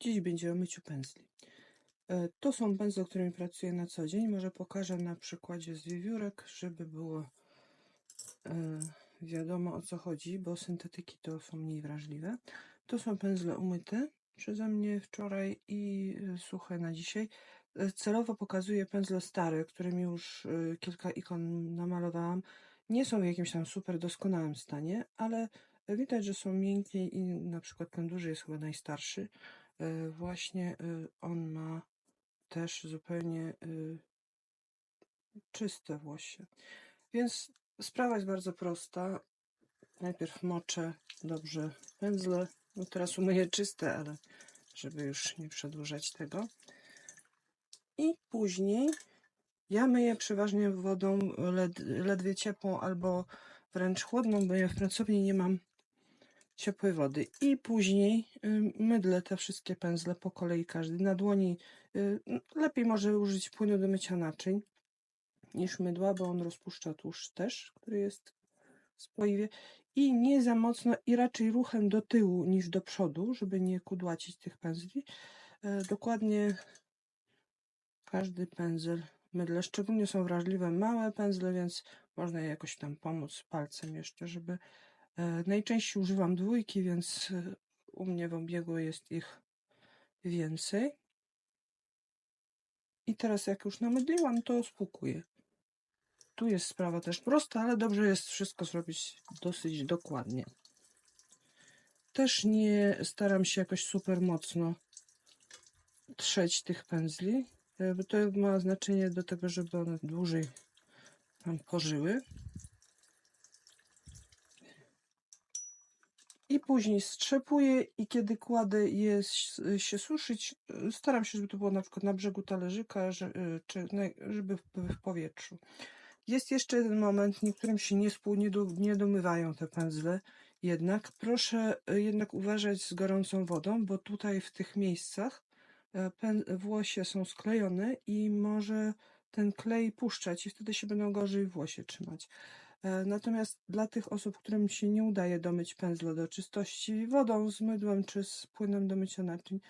Dziś będzie o myciu pędzli. E, To są pędzle, którymi pracuję na co dzień. Może pokażę na przykładzie z wiewiórek, żeby było e, wiadomo o co chodzi, bo syntetyki to są mniej wrażliwe. To są pędzle umyte przeze mnie wczoraj i e, suche na dzisiaj. Celowo pokazuję pędzle stare, którymi już kilka ikon namalowałam. Nie są w jakimś tam super doskonałym stanie, ale widać, że są miękkie i na przykład ten duży jest chyba najstarszy. E, Właśnie e, on ma też zupełnie e, czyste włosie. Więc sprawa jest bardzo prosta. Najpierw moczę dobrze pędzle. No teraz umyję czyste, ale żeby już nie przedłużać tego. I później ja myję przeważnie wodą led, ledwie ciepłą albo wręcz chłodną, bo ja w pracowni nie mam ciepłej wody. I później mydlę te wszystkie pędzle po kolei każdy. Na dłoni lepiej może użyć płynu do mycia naczyń niż mydła, bo on rozpuszcza tłuszcz też, który jest w spoiwie. I nie za mocno i raczej ruchem do tyłu niż do przodu, żeby nie kudłacić tych pędzli. E, Dokładnie każdy pędzel mydlę. Szczególnie są wrażliwe małe pędzle, więc można je jakoś tam pomóc palcem jeszcze, żeby najczęściej używam dwójki, więc e, u mnie w obiegu jest ich więcej. I teraz jak już namydliłam, to spłukuję. Tu jest sprawa też prosta, ale dobrze jest wszystko zrobić dosyć dokładnie. Też nie staram się jakoś super mocno trzeć tych pędzli, e, bo to ma znaczenie do tego, żeby one dłużej nam pożyły. I później strzepuję i kiedy kładę je się suszyć, e, staram się, żeby to było na przykład na brzegu talerzyka, e, czy żeby w, powietrzu. Jest jeszcze jeden moment, niektórym się nie, spół, nie, do, nie domywają te pędzle, jednak proszę e, jednak uważać z gorącą wodą, bo tutaj w tych miejscach włosie są sklejone i może ten klej puszczać i wtedy się będą gorzej włosie trzymać. E, Natomiast dla tych osób, którym się nie udaje domyć pędzla do czystości wodą z mydłem czy z płynem do mycia naczyń,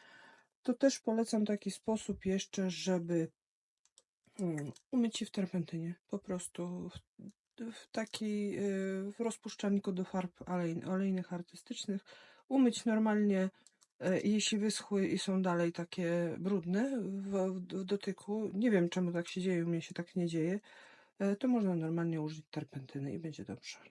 to też polecam taki sposób jeszcze, żeby mm, umyć je w terpentynie. Po prostu w, w taki y, w rozpuszczalniku do farb olej, olejnych artystycznych. Umyć normalnie, jeśli wyschły i są dalej takie brudne w, w, w dotyku. Nie wiem czemu tak się dzieje, u mnie się tak nie dzieje. e, To można normalnie użyć terpentyny i będzie dobrze.